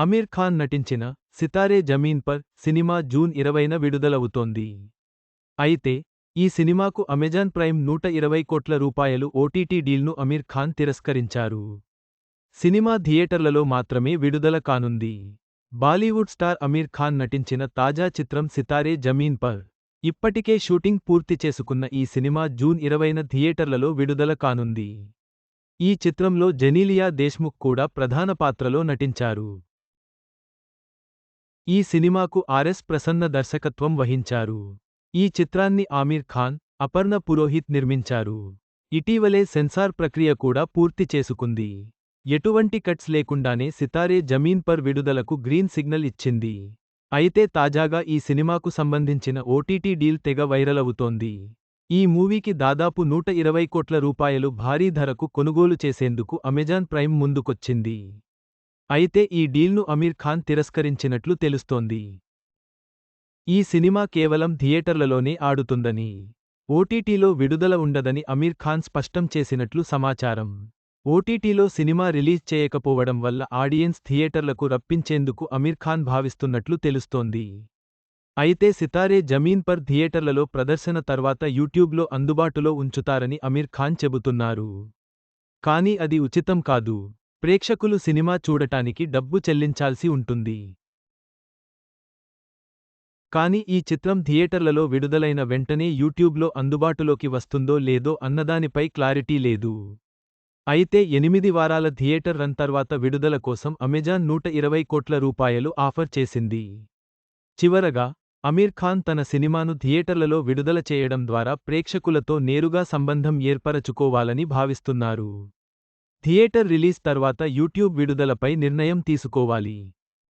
అమీర్ ఖాన్ నటించిన Sitaare Zameen Par cinema June ఇరవైన విడుదలవుతోంది. అయితే ఈ సినిమాకు అమెజాన్ ప్రైమ్ నూట ఇరవై కోట్ల రూపాయలు ఓటీటీ డీల్ను అమీర్ ఖాన్ తిరస్కరించారు. సినిమా థియేటర్లలో మాత్రమే విడుదల కానుంది. బాలీవుడ్ స్టార్ అమీర్ ఖాన్ నటించిన తాజా చిత్రం సితారే జమీన్ పర్ ఇప్పటికే షూటింగ్ పూర్తి చేసుకున్న ఈ సినిమా జూన్ ఇరవైన థియేటర్లలో విడుదల కానుంది. ఈ చిత్రంలో జెనీలియా దేశ్ముఖ్ కూడా ప్రధాన పాత్రలో నటించారు. ఈ సినిమాకు ఆర్ఎస్ ప్రసన్న దర్శకత్వం వహించారు. ఈ చిత్రాన్ని ఆమీర్ ఖాన్ అపర్ణ పురోహిత్ నిర్మించారు. ఇటీవలే సెన్సార్ ప్రక్రియ కూడా పూర్తి చేసుకుంది. ఎటువంటి కట్స్ లేకుండానే సితారే జమీన్ పర్ విడుదలకు గ్రీన్ సిగ్నల్ ఇచ్చింది. అయితే తాజాగా ఈ సినిమాకు సంబంధించిన ఓటీటీ డీల్ తెగ వైరలవుతోంది ఈ మూవీకి దాదాపు నూట ఇరవై కోట్ల రూపాయలు భారీ ధరకు కొనుగోలు చేసేందుకు అమెజాన్ ప్రైమ్ ముందుకొచ్చింది. అయితే ఈ డీల్ను అమీర్ ఖాన్ తిరస్కరించినట్లు తెలుస్తోంది. ఈ సినిమా కేవలం థియేటర్లలోనే ఆడుతుందని ఓటీటీలో విడుదల ఉండదని అమీర్ ఖాన్ స్పష్టం చేసినట్లు సమాచారం. ఓటీటీలో సినిమా రిలీజ్ చేయకపోవడం వల్ల ఆడియన్స్ థియేటర్లకు రప్పించేందుకు అమీర్ ఖాన్ భావిస్తున్నట్లు తెలుస్తోంది. అయితే సితారే జమీన్ పర్ థియేటర్లలో ప్రదర్శన తర్వాత యూట్యూబ్లో అందుబాటులో ఉంచుతారని అమీర్ ఖాన్ చెబుతున్నారు. కానీ అది ఉచితం కాదు. ప్రేక్షకులు సినిమా చూడటానికి డబ్బు చెల్లించాల్సి ఉంటుంది. కానీ ఈ చిత్రం థియేటర్లలో విడుదలైన వెంటనే యూట్యూబ్లో అందుబాటులోకి వస్తుందో లేదో అన్నదానిపై క్లారిటీ లేదు. అయితే ఎనిమిది వారాల థియేటర్ రన్ తర్వాత విడుదల కోసం అమెజాన్ నూట ఇరవై కోట్ల రూపాయలు ఆఫర్ చేసింది. చివరగా అమీర్ ఖాన్ తన సినిమాను థియేటర్లలో విడుదల చేయడం ద్వారా ప్రేక్షకులతో నేరుగా సంబంధం ఏర్పరచుకోవాలని భావిస్తున్నారు. థియేటర్ రిలీజ్ తర్వాత యూట్యూబ్ విడుదలపై నిర్ణయం తీసుకోవాలి.